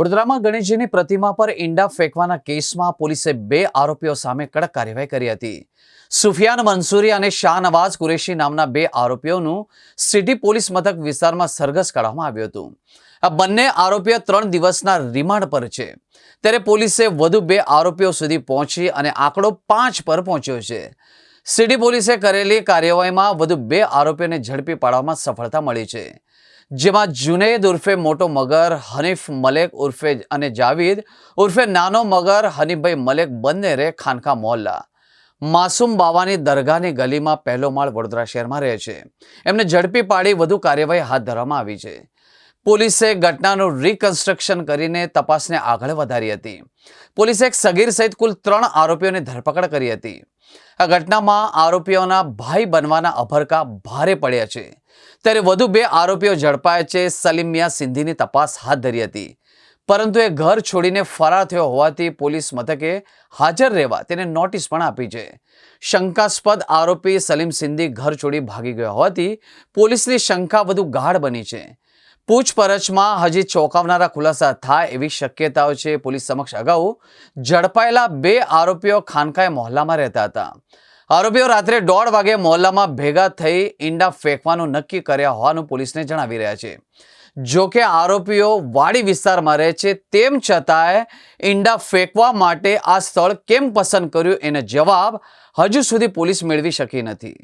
વડોદરામાં ગણેશજીની પ્રતિમા પર ઈંડા ફેંકવાના કેસમાં પોલીસે બે આરોપીઓ સામે કડક કાર્યવાહી કરી હતી. સુફિયાન મંસૂરી અને શાહનવાઝ કુરેશી નામના બે આરોપીઓનું સિટી પોલીસ મથક વિસ્તારમાં સરઘસ કાઢવામાં આવ્યું હતું. આ બંને આરોપીઓ ત્રણ દિવસના રિમાન્ડ પર છે. ત્યારે પોલીસે વધુ બે આરોપીઓ સુધી પહોંચી અને આંકડો પાંચ પર પહોંચ્યો છે. સિટી પોલીસે કરેલી કાર્યવાહીમાં વધુ બે આરોપીઓને ઝડપી પાડવામાં સફળતા મળી છે. જેમાં જુનેદ ઉર્ફે મોટો મગર, હનીફ મલેક ઉર્ફે અને જાવીદ ઉર્ફે નાનો મગર, હનીફભાઈ મલેક બંને રે ખાનકા મોહલ્લા. માસુમ બાવાની દરગાહની ગલીમાં પહેલો માળ વડોદરા શહેરમાં રહે છે. એમને ઝડપી પાડી વધુ કાર્યવાહી હાથ ધરવામાં આવી છે. પોલીસે ઘટનાનું રિકન્સ્ટ્રક્શન કરીને તપાસને આગળ વધારી હતી. પોલીસે એક સગીર સહિત કુલ ત્રણ આરોપીઓની ધરપકડ કરી હતી. આ ઘટનામાં આરોપીઓના ભાઈ બનવાના અભરકા ભારે પડ્યા છે. ત્યારે વધુ બે આરોપીઓ ઝડપાયા છે. સલીમ મિયા સિંધીની તપાસ હાથ ધરી હતી. પરંતુ એ ઘર છોડીને ફરાર થયો હોવાથી પોલીસ મથકે હાજર રહેવા તેને નોટિસ પણ આપી છે. શંકાસ્પદ આરોપી સલીમ સિંધી ઘર છોડી ભાગી ગયો હોવાથી પોલીસની શંકા વધુ ગાઢ બની છે. પૂછપરછમાં હજી ચોંકાવનારા ખુલાસા થાય એવી શક્યતાઓ છે પોલીસ સમક્ષ અગાઉ ઝડપાયેલા બે આરોપીઓ ખાનકાએ મોહલ્લામાં રહેતા હતા. આરોપીઓ રાત્રે દોઢ વાગે મોહલ્લામાં ભેગા થઈ ઈંડા ફેંકવાનું નક્કી કર્યા હોવાનું પોલીસને જણાવી રહ્યા છે. જો કે આરોપીઓ વાડી વિસ્તારમાં રહે છે તેમ છતાંય ઈંડા ફેંકવા માટે આ સ્થળ કેમ પસંદ કર્યું એનો જવાબ હજુ સુધી પોલીસ મેળવી શકી નથી.